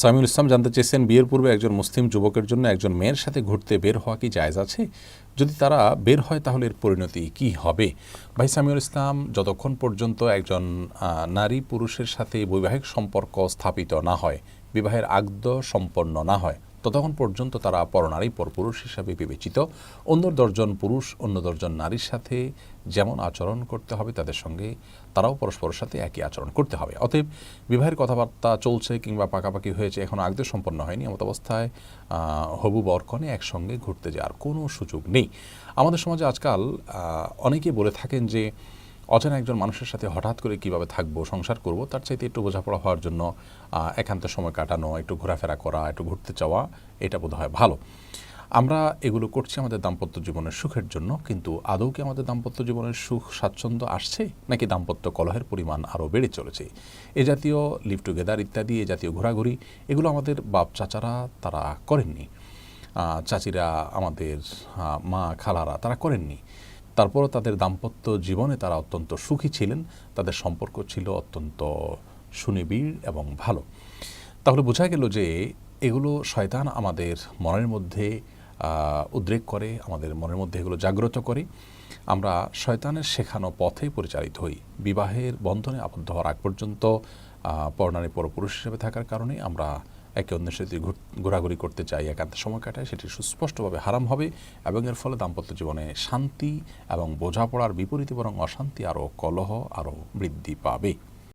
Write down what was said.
সামিউল ইসলাম জানতে চেয়েছেন, বিয়ের পূর্বে একজন মুসলিম যুবকের জন্য একজন মেয়ের সাথে ঘুরতে বের হওয়া কি জায়জ আছে? যদি তারা বের হয়, তাহলে এর পরিণতি কি হবে? ভাই সামিউল ইসলাম, যতক্ষণ পর্যন্ত একজন নারী পুরুষের সাথে বৈবাহিক সম্পর্ক স্থাপিত না হয়, বিবাহের আগ্দ সম্পন্ন না হয় ততক্ষণ পর্যন্ত তারা পরনারী পরপুরুষ হিসাবে বিবেচিত। অন্য দশজন পুরুষ অন্য দশজন নারীর সাথে যেমন আচরণ করতে হবে তাদের সঙ্গে তারাও পরস্পরের সাথে একই আচরণ করতে হবে। অতএব বিবাহের কথাবার্তা চলছে কিংবা পাকাপাকি হয়েছে এখন আগদ সম্পন্ন হয়নি। এমত অবস্থায় হবু বরকনে একসঙ্গে ঘুরতে যাওয়ার কোনো সুযোগ নেই। আমাদের সমাজে আজকাল আহ, অনেকেই বলে থাকেন যে অচেনা একজন মানুষের সাথে হঠাৎ করে কীভাবে থাকব, সংসার করব, তার চাইতে একটু বোঝাপড়া হওয়ার জন্য একান্ত সময় কাটানো, একটু ঘোরাফেরা করা, একটু ঘুরতে চাওয়া, এটা বোধ হয় ভালো। আমরা এগুলো করছি আমাদের দাম্পত্য জীবনের সুখের জন্য, কিন্তু আদৌ কি আমাদের দাম্পত্য জীবনের সুখ, স্বাচ্ছন্দ্য আসছে? নাকি দাম্পত্য কলহের পরিমাণ আরও বেড়ে চলেছে? এ জাতীয় লিভ টুগেদার ইত্যাদি, এ জাতীয় ঘোরাঘুরি, এগুলো আমাদের বাপ চাচারা তারা করেননি। চাচিরা আমাদের মা, খালারা তারা করেননি। তারপরও তাদের দাম্পত্য জীবনে তারা অত্যন্ত সুখী ছিলেন। তাদের সম্পর্ক ছিল অত্যন্ত সুনিবিড় এবং ভালো। তাহলে বোঝা গেল যে এগুলো শয়তান আমাদের মনের মধ্যে উদ্রেক করে আমাদের মনের মধ্যে এগুলো জাগ্রত করে। আমরা শয়তানের শেখানো পথে পরিচালিত হই। বিবাহের বন্ধনে আবদ্ধ হওয়ার আগ পর্যন্ত আহ, পরনারী পরপুরুষ হিসেবে থাকার কারণে আমরা একে অন্যের সাথে ঘোরাঘুরি করতে চাই, একান্ত সময় কাটায়, সেটি সুস্পষ্টভাবে হারাম হবে এবং এর ফলে দাম্পত্য জীবনে শান্তি এবং বোঝাপড়ার বিপরীতে বরং অশান্তি আরও কলহ আরও বৃদ্ধি পাবে।